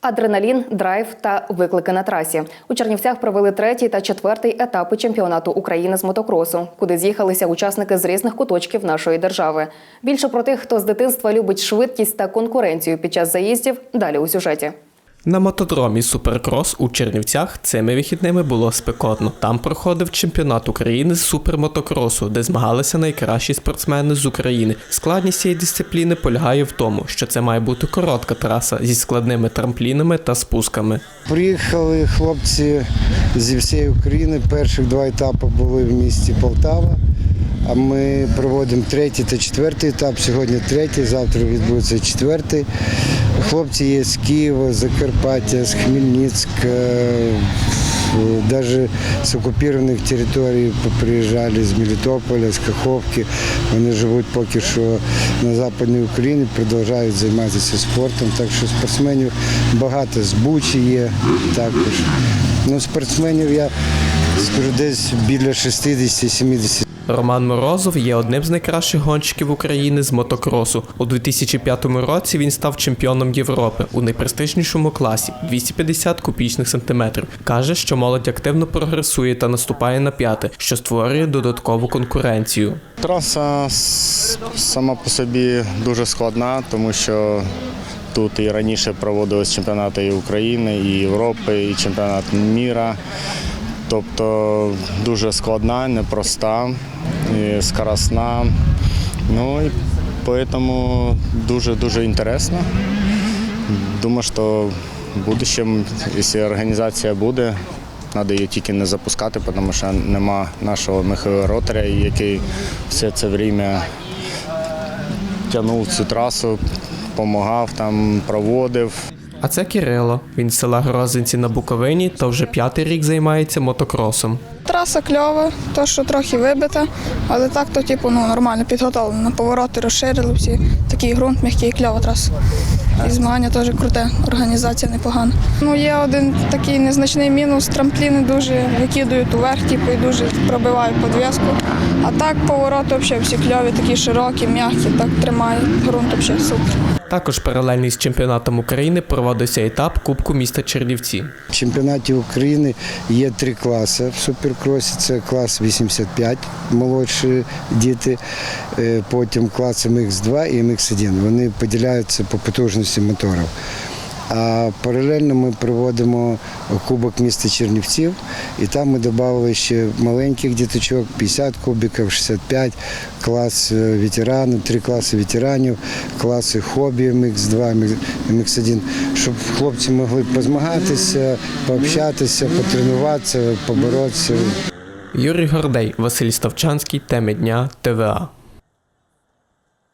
Адреналін, драйв та виклики на трасі у Чернівцях провели третій та четвертий етапи чемпіонату України з мотокросу, куди з'їхалися учасники з різних куточків нашої держави. Більше про тих, хто з дитинства любить швидкість та конкуренцію під час заїздів, далі у сюжеті. На мотодромі Суперкрос у Чернівцях цими вихідними було спекотно. Там проходив чемпіонат України з супермотокросу, де змагалися найкращі спортсмени з України. Складність цієї дисципліни полягає в тому, що це має бути коротка траса зі складними трамплінами та спусками. Приїхали хлопці зі всієї України. Перших два етапи були в місті Полтава. А ми проводимо третій та четвертий етап. Сьогодні третій, завтра відбудеться четвертий. Хлопці є з Києва, з Закарпаття, з Хмельницька, навіть з окупованих територій приїжджали з Мелітополя, з Каховки. Вони живуть поки що на Западній Україні, продовжують займатися спортом. Так що спортсменів багато з Бучі є також. Ну, спортсменів я скажу десь біля 60-70. Роман Морозов є одним з найкращих гонщиків України з мотокросу. У 2005 році він став чемпіоном Європи у найпрестижнішому класі 250 кубічних сантиметрів. Каже, що молодь активно прогресує та наступає на п'яте, що створює додаткову конкуренцію. Траса сама по собі дуже складна, тому що тут і раніше проводились чемпіонати і України, і Європи, і чемпіонат міра. Тобто дуже складна, непроста, і скоростна. Ну і тому дуже-дуже інтересно. Думаю, що в будущем, якщо організація буде, треба її тільки не запускати, тому що нема нашого Михайла Ротаря, який все це время тягнув цю трасу, допомагав там, проводив. А це Кирило. Він з села Грозинці на Буковині та вже п'ятий рік займається мотокросом. Траса кльова, то що трохи вибита, але так то типу, ну, нормально підготовлено. Повороти розширили всі. Такий ґрунт м'який, кльова траса. І змагання теж круте, організація непогана. Ну, є один такий незначний мінус, трампліни дуже викидують уверх, типу, і дуже пробивають подвіску. А так повороти взагалі всі кльові, такі широкі, м'які, так тримають. Ґрунт взагалі супер. Також паралельно з чемпіонатом України проводився етап Кубку міста Чернівці. В чемпіонаті України є три класи в суперкросі. Це клас 85, молодші діти, е, потім клас MX2 і MX1. Вони поділяються по потужності моторів. А паралельно ми проводимо Кубок міста Чернівців, і там ми додали ще маленьких діточок, 50 кубиків, 65, клас е, ветеранів, три класи ветеранів, класи хобі MX2, MX1, щоб хлопці могли позмагатися, пообщатися, потренуватися, поборотися. Юрій Гордей, Василь Ставчанський, теми дня ТВА.